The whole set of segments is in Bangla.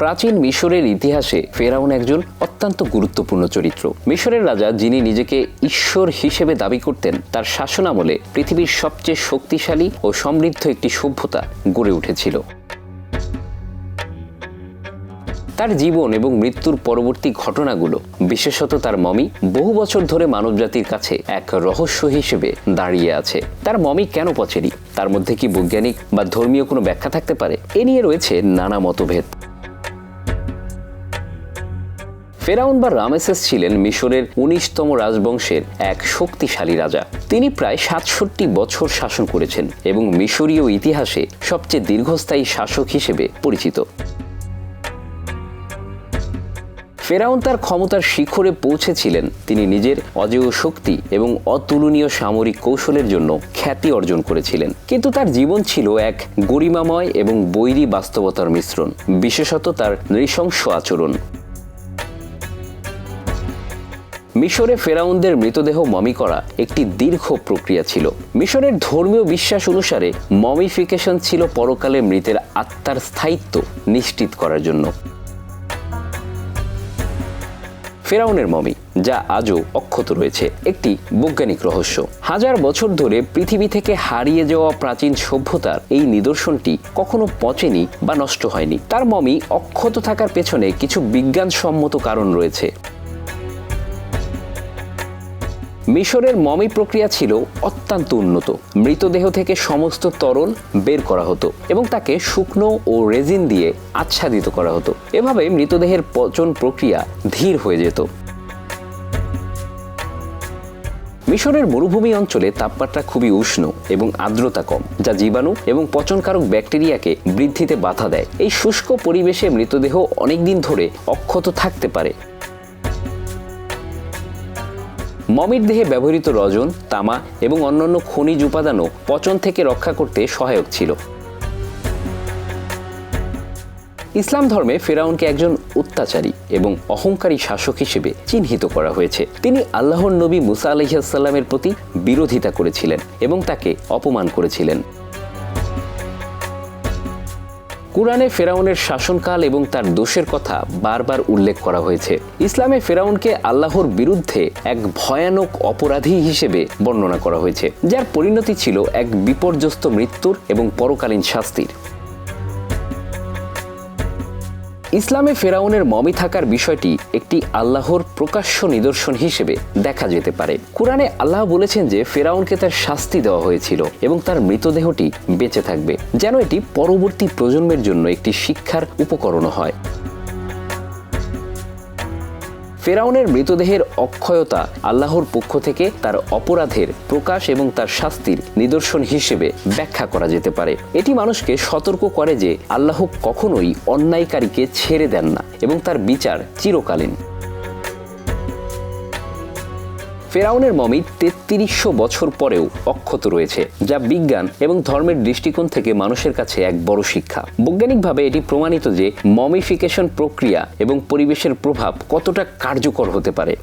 প্রাচীন মিশরের ইতিহাসে ফেরাউন একজন অত্যন্ত গুরুত্বপূর্ণ চরিত্র। মিশরের রাজা যিনি নিজেকে ঈশ্বর হিসেবে দাবি করতেন, তার শাসনামলে পৃথিবীর সবচেয়ে শক্তিশালী ও সমৃদ্ধ একটি সভ্যতা গড়ে উঠেছিল। তার জীবন এবং মৃত্যুর পরবর্তী ঘটনাগুলো, বিশেষত তার মমি, বহু বছর ধরে মানবজাতির কাছে এক রহস্য হিসেবে দাঁড়িয়ে আছে। তার মমি কেন পচেরি তার মধ্যে কি বৈজ্ঞানিক বা ধর্মীয় কোনো ব্যাখ্যা থাকতে পারে? এ নিয়ে রয়েছে নানা মতভেদ। ফেরাউন বা রামেসেস ছিলেন মিশরের উনিশতম রাজবংশের এক শক্তিশালী রাজা। তিনি প্রায় সাতষট্টি বছর শাসন করেছেন এবং মিশরীয় ইতিহাসে সবচেয়ে দীর্ঘস্থায়ী শাসক হিসেবে পরিচিত। ফেরাউন তার ক্ষমতার শিখরে পৌঁছেছিলেন। তিনি নিজের অজেয় শক্তি এবং অতুলনীয় সামরিক কৌশলের জন্য খ্যাতি অর্জন করেছিলেন। কিন্তু তার জীবন ছিল এক গরিমাময় এবং বৈরী বাস্তবতার মিশ্রণ। বিশেষত তার নৃশংস আচরণ। মিশরে ফেরাউনদের মৃতদেহ মমি করা একটি দীর্ঘ প্রক্রিয়া ছিল। মিশরের ধর্মীয় বিশ্বাস অনুসারে মমিফিকেশন ছিল পরকালে মৃতের আত্মার স্থায়িত্ব নিশ্চিত করার জন্য। ফেরাউনের মমি, যা আজও অক্ষত রয়েছে, একটি বৈজ্ঞানিক রহস্য। হাজার বছর ধরে পৃথিবী থেকে হারিয়ে যাওয়া প্রাচীন সভ্যতার এই নিদর্শনটি কখনো পচেনি বা নষ্ট হয়নি। তার মমি অক্ষত থাকার পেছনে কিছু বিজ্ঞানসম্মত কারণ রয়েছে। মিশরের মমি প্রক্রিয়া ছিল অত্যন্ত উন্নত। মৃতদেহ থেকে সমস্ত তরল বের করা হতো এবং তাকে শুকনো ও রেজিন দিয়ে আচ্ছাদিত করা হতো। এভাবে মৃতদেহের পচন প্রক্রিয়া ধীর হয়ে যেত। মিশরের মরুভূমি অঞ্চলে তাপমাত্রা খুবই উষ্ণ এবং আর্দ্রতা কম, যা জীবাণু এবং পচনকারক ব্যাকটেরিয়াকে বৃদ্ধিতে বাধা দেয়। এই শুষ্ক পরিবেশে মৃতদেহ অনেকদিন ধরে অক্ষত থাকতে পারে। মমির দেহে ব্যবহৃত রজন, তামা এবং অন্যান্য খনিজ উপাদানও পচন থেকে রক্ষা করতে সহায়ক ছিল। ইসলাম ধর্মে ফেরাউনকে একজন অত্যাচারী এবং অহংকারী শাসক হিসেবে চিহ্নিত করা হয়েছে। তিনি আল্লাহর নবী মুসা আলহিয়াসাল্লামের প্রতি বিরোধিতা করেছিলেন এবং তাকে অপমান করেছিলেন। কোরআনে ফেরাউনের শাসনকাল এবং তার দোষের কথা বারবার উল্লেখ করা হয়েছে। ইসলামে ফেরাউনকে আল্লাহর বিরুদ্ধে এক ভয়ানক অপরাধী হিসেবে বর্ণনা করা হয়েছে, যার পরিণতি ছিল এক বিপর্যস্ত মৃত্যুর এবং পরকালীন শাস্তির। ইসলামে ফেরাউনের মমি থাকার বিষয়টি একটি আল্লাহর প্রকাশ্য নিদর্শন হিসেবে দেখা যেতে পারে। কোরআনে আল্লাহ বলেছেন যে, ফেরাউনকে তার শাস্তি দেওয়া হয়েছিল এবং তার মৃতদেহটি বেঁচে থাকবে। যেন এটি পরবর্তী প্রজন্মের জন্য একটি শিক্ষার উপকরণ হয়। ফেরাউনের মৃতদেহের অক্ষয়তা আল্লাহর পক্ষ থেকে তার অপরাধের প্রকাশ এবং তার শাস্তির নিদর্শন হিসেবে ব্যাখ্যা করা যেতে পারে। এটি মানুষকে সতর্ক করে যে আল্লাহ কখনোই অন্যায়কারীকে ছেড়ে দেন না এবং তার বিচার চিরকালীন। ফেরাউনের মমি তেত্রিশশো বছর পরেও অক্ষত রয়েছে, যা বিজ্ঞান এবং ধর্মের দৃষ্টিকোণ থেকে মানুষের কাছে এক বড় শিক্ষা। বৈজ্ঞানিকভাবে এটি প্রমাণিত যে মমিফিকেশন প্রক্রিয়া এবং পরিবেশের প্রভাব কতটা কার্যকর হতে পারে।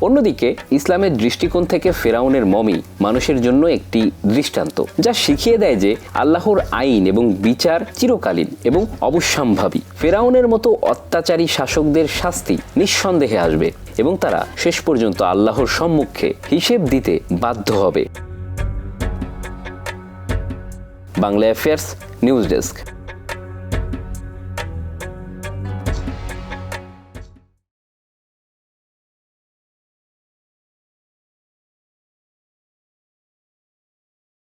অন্যদিকে, ইসলামের দৃষ্টিকোণ থেকে ফেরাউনের মমি মানুষের জন্য একটি দৃষ্টান্ত, যা শিখিয়ে দেয় যে আল্লাহর আইন এবং বিচার চিরকালীন এবং অবশ্যম্ভাবী। ফেরাউনের মতো অত্যাচারী শাসকদের শাস্তি নিঃসন্দেহে আসবে এবং তারা শেষ পর্যন্ত আল্লাহর সম্মুখে হিসেব দিতে বাধ্য হবে। Bangla affairs news desk